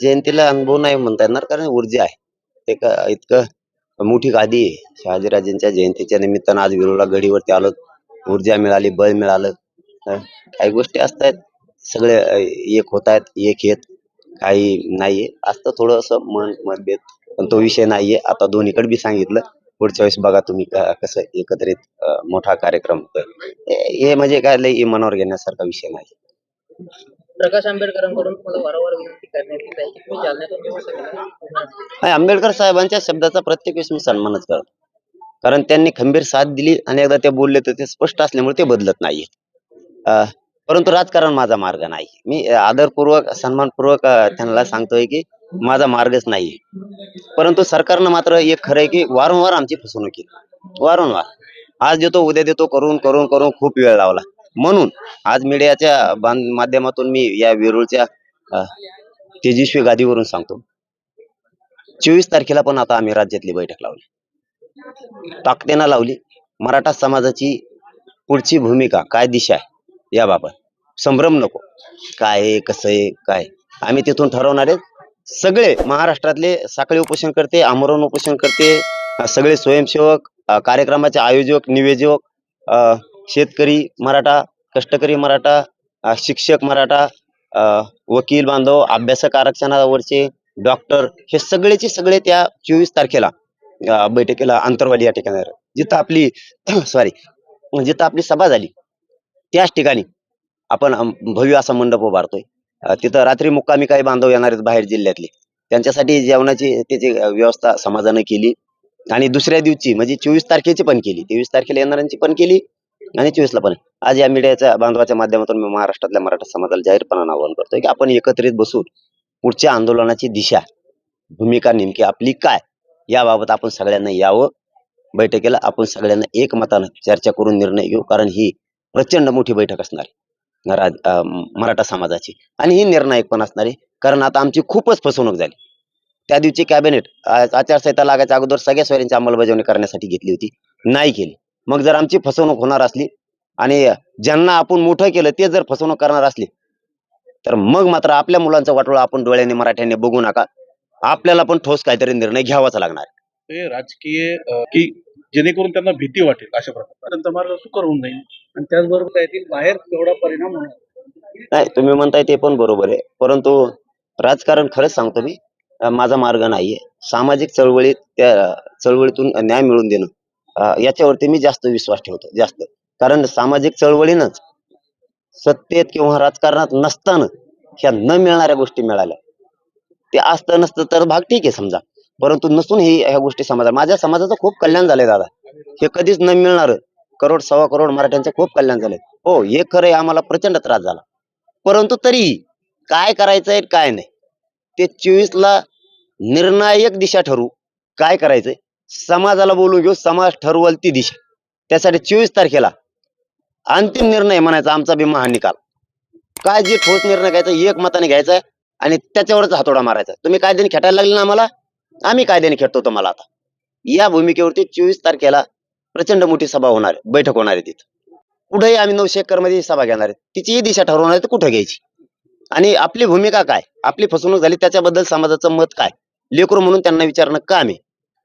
जयंतीला अनुभव नाही म्हणता येणार कारण ऊर्जा आहे. ते का इतकं मोठी गादी आहे. शहाजीराजेंच्या जयंतीच्या निमित्तानं आज विरोला गडीवरती आलो. ऊर्जा मिळाली बळ मिळालं. काही गोष्टी असतात. सगळे एक होत आहेत एक येत काही नाहीये. असतं थोडं असं मन मतभेद. पण तो विषय नाहीये. आता दोन्हीकडे बी सांगितलं. पुढच्या वेळेस बघा तुम्ही कसं एकत्रित मोठा कार्यक्रम हे म्हणजे काय लय मनावर घेण्यासारखा विषय नाही. प्रकाश आंबेडकरांकडून तुम्हाला वारंवार विनंती करण्यात येत आहे की तुम्ही जालन्यातून जेव्हा आणि आंबेडकर साहेबांच्या शब्दाचा प्रत्येक वेळेस मी सन्मानच करतो. कारण त्यांनी खंबीर साथ दिली आणि एकदा ते बोलले तर ते स्पष्ट असल्यामुळे ते बदलत नाहीये. अं, परंतु राजकारण माझा मार्ग नाही. मी आदरपूर्वक सन्मानपूर्वक त्यांना सांगतोय की माझा मार्गच नाहीये. परंतु सरकारनं मात्र एक खरंय की वारंवार आमची फसवणूक केली. वारंवार. आज देतो उद्या देतो करून करून करून खूप वेळ लावला. म्हणून आज मीडियाच्या माध्यमातून मी या वेरूळच्या तेजस्वी गादीवरून सांगतो. चोवीस तारखेला पण आता आम्ही राज्यातली बैठक लावली. ताकदीनं लावली. मराठा समाजाची पुढची भूमिका काय दिशा आहे याबाबत संभ्रम नको. काय आहे कसं आहे काय आम्ही तिथून ठरवणार आहे. सगळे महाराष्ट्रातले साखळी उपोषण करते आमरण उपोषण करते. सगळे स्वयंसेवक कार्यक्रमाचे आयोजक निवेदक अं, शेतकरी मराठा कष्टकरी मराठा शिक्षक मराठा अं, वकील बांधव अभ्यासक आरक्षणावरचे डॉक्टर हे सगळेचे सगळे त्या चोवीस तारखेला बैठकीला अंतरवाली या ठिकाणी जिथं आपली सॉरी जिथं आपली सभा झाली त्याच ठिकाणी आपण भव्य असा मंडप उभारतोय. तिथं रात्री मुक्कामी काही बांधव येणार आहेत बाहेर जिल्ह्यातले. त्यांच्यासाठी जेवणाची त्याची व्यवस्था समाजानं केली आणि दुसऱ्या दिवशी म्हणजे चोवीस तारखेची पण केली तेवीस तारखेला येणाऱ्यांची पण केली. आणि चोवीसला पण. आज या मीडियाच्या बांधवाच्या माध्यमातून मी महाराष्ट्रातल्या मराठा समाजाला जाहीरपणानं आवाहन करतोय की आपण एकत्रित बसून पुढच्या आंदोलनाची दिशा भूमिका नेमकी आपली काय याबाबत आपण सगळ्यांना यावं. बैठकीला आपण सगळ्यांना एकमतानं चर्चा करून निर्णय घेऊ कारण ही प्रचंड मोठी बैठक असणार मराठा समाजाची. आणि ही निर्णायक पण असणार आहे कारण आता आमची खूपच फसवणूक झाली. त्या दिवशी कॅबिनेट आचारसंहिता लागायच्या अगोदर सगळ्या सोयऱ्यांची अंमलबजावणी करण्यासाठी घेतली होती. नाही केली. मग जर आमची फसवणूक होणार असली आणि ज्यांना आपण मोठं केलं ते जर फसवणूक करणार असली तर मग मात्र आपल्या मुलांचा वाटोळा आपण डोळ्याने मराठ्याने बघू नका. आपल्याला पण ठोस काहीतरी निर्णय घ्यावाच लागणार. आहे. ते राजकीय की जेणेकरून त्यांना भीती वाटेल अशा प्रकारे त्यांचा मार्ग सुकर होऊन जाईल. आणि त्याचबरोबर त्यातील बाहेर तेवढा परिणाम होणार. नाही तुम्ही म्हणताय ते पण बरोबर आहे. परंतु राजकारण खरंच सांगतो मी माझा मार्ग नाहीये. सामाजिक चळवळीत त्या चळवळीतून न्याय मिळवून देणं. याच्यावरती मी जास्त विश्वास ठेवतो जास्त. कारण सामाजिक चळवळीनंच सत्तेत किंवा राजकारणात नसताना ह्या न मिळणाऱ्या गोष्टी मिळाल्या. ते असतं नसतं तर भाग ठीक आहे समजा. परंतु नसून ही ह्या गोष्टी समाजा माझ्या समाजाचं खूप कल्याण झालंय दादा. हे कधीच न मिळणार करोड सव्वा करोड मराठ्यांचं खूप कल्याण झालंय. हो हे खरं आहे, आम्हाला प्रचंड त्रास झाला. परंतु तरी काय करायचंय काय नाही. ते चोवीस ला निर्णायक दिशा ठरू काय करायचंय? समाजाला बोलून घेऊ समाज ठरवल ती दिशा. त्यासाठी चोवीस तारखेला अंतिम निर्णय म्हणायचा आमचा विमा हा निकाल. काय जे ठोस निर्णय घ्यायचा एक मताने घ्यायचा आणि त्याच्यावरच हातोडा मारायचा. तुम्ही कायद्याने खेटायला लागले ना आम्हाला? आम्ही कायद्याने खेळतो तुम्हाला आता. या भूमिकेवरती चोवीस तारखेला प्रचंड मोठी सभा होणार आहे बैठक होणार आहे तिथं. कुठेही आम्ही नऊशे एकरमध्ये सभा घेणार आहे. तिचीही दिशा ठरवणार आहे तर कुठं घ्यायची? आणि आपली भूमिका काय? आपली फसवणूक झाली त्याच्याबद्दल समाजाचं मत काय? लेकरू म्हणून त्यांना विचारणं काम आहे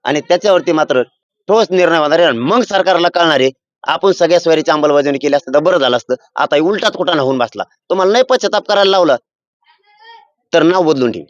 आणि त्याच्यावरती मात्र ठोस निर्णय होणार आहे. आणि मग सरकारला कळणार आहे आपण सगळ्या स्वारीची अंमलबजावणी केली असतं तर बरं झालं असतं. आता उलटाच कुठं होऊन बसला? तुम्हाला नाही पश्चाताप करायला लावला? तर नाव बदलून ठेवी.